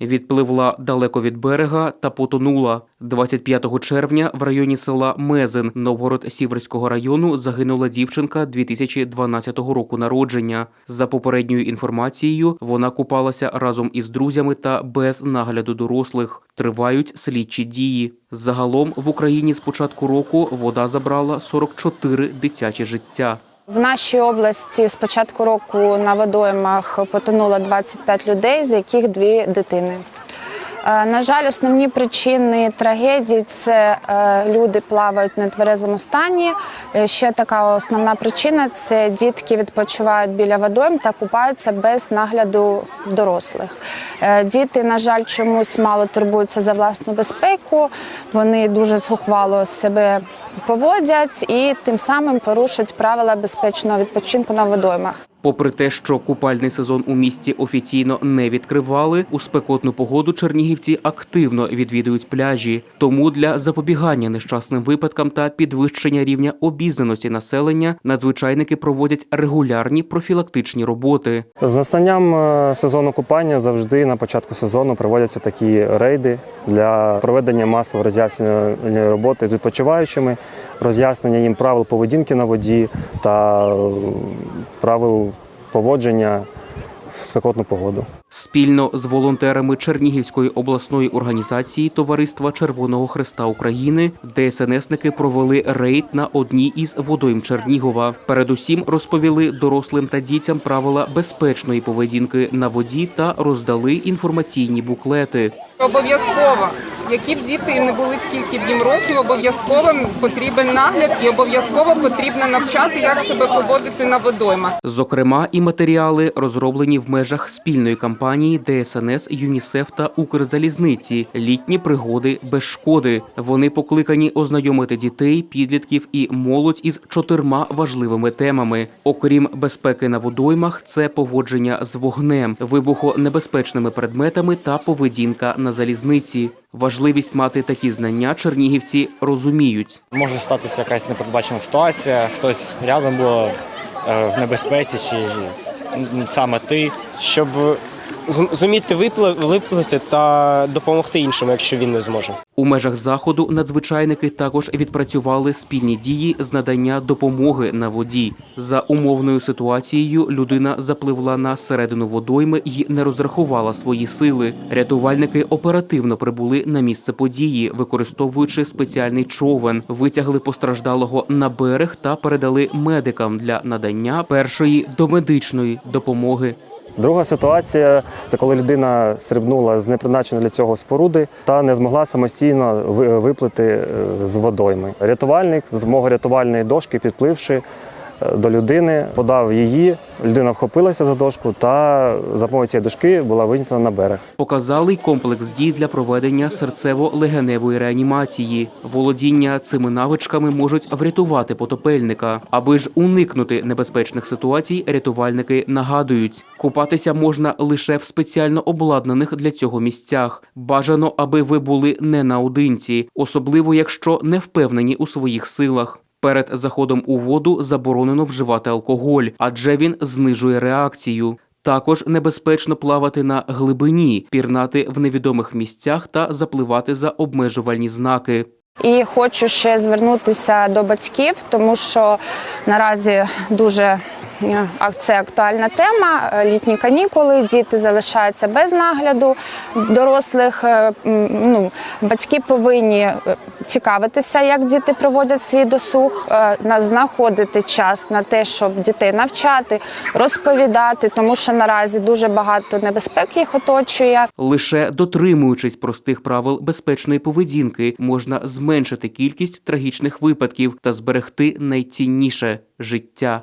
Відпливла далеко від берега та потонула. 25 червня в районі села Мезин Новгород-Сіверського району загинула дівчинка 2012 року народження. За попередньою інформацією, вона купалася разом із друзями та без нагляду дорослих. Тривають слідчі дії. Загалом в Україні з початку року вода забрала 44 дитячі життя. В нашій області з початку року на водоймах потонуло 25 людей, з яких дві дитини. Е, На жаль, основні причини трагедії це е, люди плавають в нетверезому стані. Е, Ще така основна причина це дітки відпочивають біля водойм та купаються без нагляду дорослих. Діти, на жаль, чомусь мало турбуються за власну безпеку. Вони дуже зухвало себе поводять і тим самим порушують правила безпечного відпочинку на водоймах. Попри те, що купальний сезон у місті офіційно не відкривали, у спекотну погоду чернігівці активно відвідують пляжі. Тому для запобігання нещасним випадкам та підвищення рівня обізнаності населення надзвичайники проводять регулярні профілактичні роботи. З настанням е, сезону купання завжди на початку сезону проводяться такі рейди для проведення масової роз'яснювальної роботи з відпочиваючими, роз'яснення їм правил поведінки на воді та е, правил поводження в спекотну погоду. Спільно з волонтерами Чернігівської обласної організації Товариства Червоного Христа України ДСНСники провели рейд на одній із водойм Чернігова. Передусім розповіли дорослим та дітям правила безпечної поведінки на воді та роздали інформаційні буклети. Обов'язково, які б діти не були скільки б їм років, обов'язково потрібен нагляд і обов'язково потрібно навчати, як себе поводити на водоймах. Зокрема, і матеріали розроблені в межах спільної кампанії ДСНС, ЮНІСЕФ та Укрзалізниці Літні пригоди без шкоди. Вони покликані ознайомити дітей, підлітків і молодь із чотирма важливими темами. Окрім безпеки на водоймах, це поводження з вогнем, вибухонебезпечними предметами та поведінка на залізниці. Важливість мати такі знання чернігівці розуміють. Може статися якась непередбачена ситуація, хтось рядом було е, в небезпеці, чи саме ти. щоб зуміти випли- виплити та допомогти іншому, якщо він не зможе. У межах заходу надзвичайники також відпрацювали спільні дії з надання допомоги на воді. За умовною ситуацією людина запливла на середину водойми і не розрахувала свої сили. Рятувальники оперативно прибули на місце події, використовуючи спеціальний човен, витягли постраждалого на берег та передали медикам для надання першої домедичної допомоги. Друга ситуація це коли людина стрибнула з непризначеної для цього споруди та не змогла самостійно ви- виплити е, з водойми. Рятувальник з допомогою рятувальної дошки, підпливши до людини, подав її. Людина вхопилася за дошку та за допомогою цієї дошки була винята на берег. Показали комплекс дій для проведення серцево-легеневої реанімації. Володіння цими навичками можуть врятувати потопельника. Аби ж уникнути небезпечних ситуацій, рятувальники нагадують, купатися можна лише в спеціально обладнаних для цього місцях. Бажано, аби ви були не наодинці, особливо якщо не впевнені у своїх силах. Перед заходом у воду заборонено вживати алкоголь, адже він знижує реакцію. Також небезпечно плавати на глибині, пірнати в невідомих місцях та запливати за обмежувальні знаки. І хочу ще звернутися до батьків, тому що наразі дуже це актуальна тема. Е, Літні канікули, діти залишаються без нагляду дорослих. Е, Ну, батьки повинні е, цікавитися, як діти проводять свій досуг, е, на- знаходити час на те, щоб дітей навчати, розповідати, тому що наразі дуже багато небезпек їх оточує. Лише дотримуючись простих правил безпечної поведінки, можна зменшити кількість трагічних випадків та зберегти найцінніше життя.